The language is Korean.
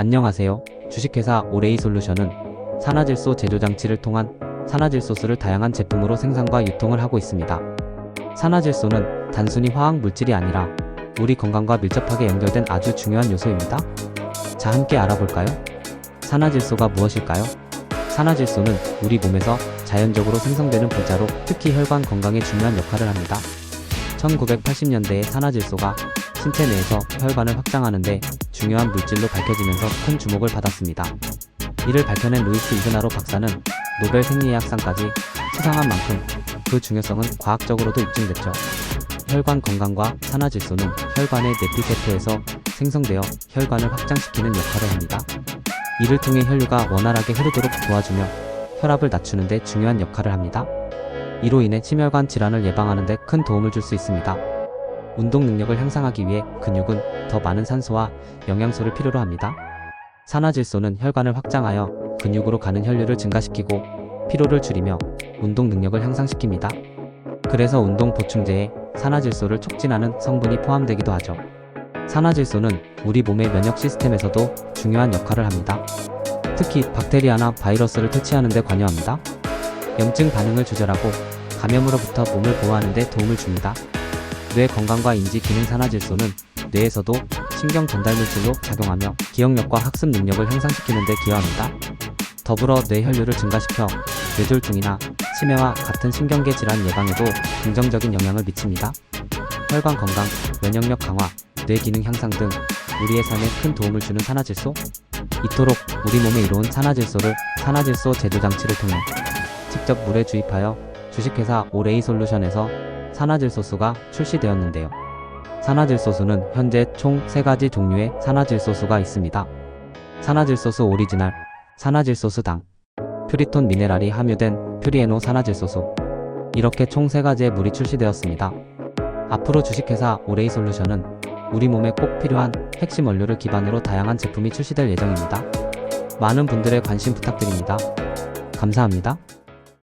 안녕하세요. 주식회사 오레이 솔루션은 산화질소 제조 장치를 통한 산화질소수를 다양한 제품으로 생산과 유통을 하고 있습니다. 산화질소는 단순히 화학 물질이 아니라 우리 건강과 밀접하게 연결된 아주 중요한 요소입니다. 자, 함께 알아볼까요? 산화질소가 무엇일까요? 산화질소는 우리 몸에서 자연적으로 생성되는 분자로 특히 혈관 건강에 중요한 역할을 합니다. 1980년대에 산화질소가 신체 내에서 혈관을 확장하는데 중요한 물질로 밝혀지면서 큰 주목을 받았습니다. 이를 밝혀낸 루이스 이그나로 박사는 노벨 생리의학상까지 수상한 만큼 그 중요성은 과학적으로도 입증됐죠. 혈관 건강과 산화질소는 혈관의 내피세포에서 생성되어 혈관을 확장시키는 역할을 합니다. 이를 통해 혈류가 원활하게 흐르도록 도와주며 혈압을 낮추는 데 중요한 역할을 합니다. 이로 인해 심혈관 질환을 예방하는 데 큰 도움을 줄 수 있습니다. 운동 능력을 향상하기 위해 근육은 더 많은 산소와 영양소를 필요로 합니다. 산화질소는 혈관을 확장하여 근육으로 가는 혈류를 증가시키고 피로를 줄이며 운동 능력을 향상시킵니다. 그래서 운동 보충제에 산화질소를 촉진하는 성분이 포함되기도 하죠. 산화질소는 우리 몸의 면역 시스템에서도 중요한 역할을 합니다. 특히 박테리아나 바이러스를 퇴치하는 데 관여합니다. 염증 반응을 조절하고 감염으로부터 몸을 보호하는 데 도움을 줍니다. 뇌 건강과 인지 기능 산화 질소는 뇌에서도 신경 전달 물질로 작용하며 기억력과 학습 능력을 향상시키는 데 기여합니다. 더불어 뇌 혈류를 증가시켜 뇌졸중이나 치매와 같은 신경계 질환 예방에도 긍정적인 영향을 미칩니다. 혈관 건강, 면역력 강화, 뇌 기능 향상 등 우리의 삶에 큰 도움을 주는 산화질소? 이토록 우리 몸에 이로운 산화질소를 산화질소 제조 장치를 통해 직접 물에 주입하여 주식회사 오레이 솔루션에서 산화질소수가 출시되었는데요. 산화질소수는 현재 총 3가지 종류의 산화질소수가 있습니다. 산화질소수 오리지널, 산화질소수 당, 퓨리톤 미네랄이 함유된 퓨리에노 산화질소수. 이렇게 총 3가지의 물이 출시되었습니다. 앞으로 주식회사 오레이 솔루션은 우리 몸에 꼭 필요한 핵심 원료를 기반으로 다양한 제품이 출시될 예정입니다. 많은 분들의 관심 부탁드립니다. 감사합니다.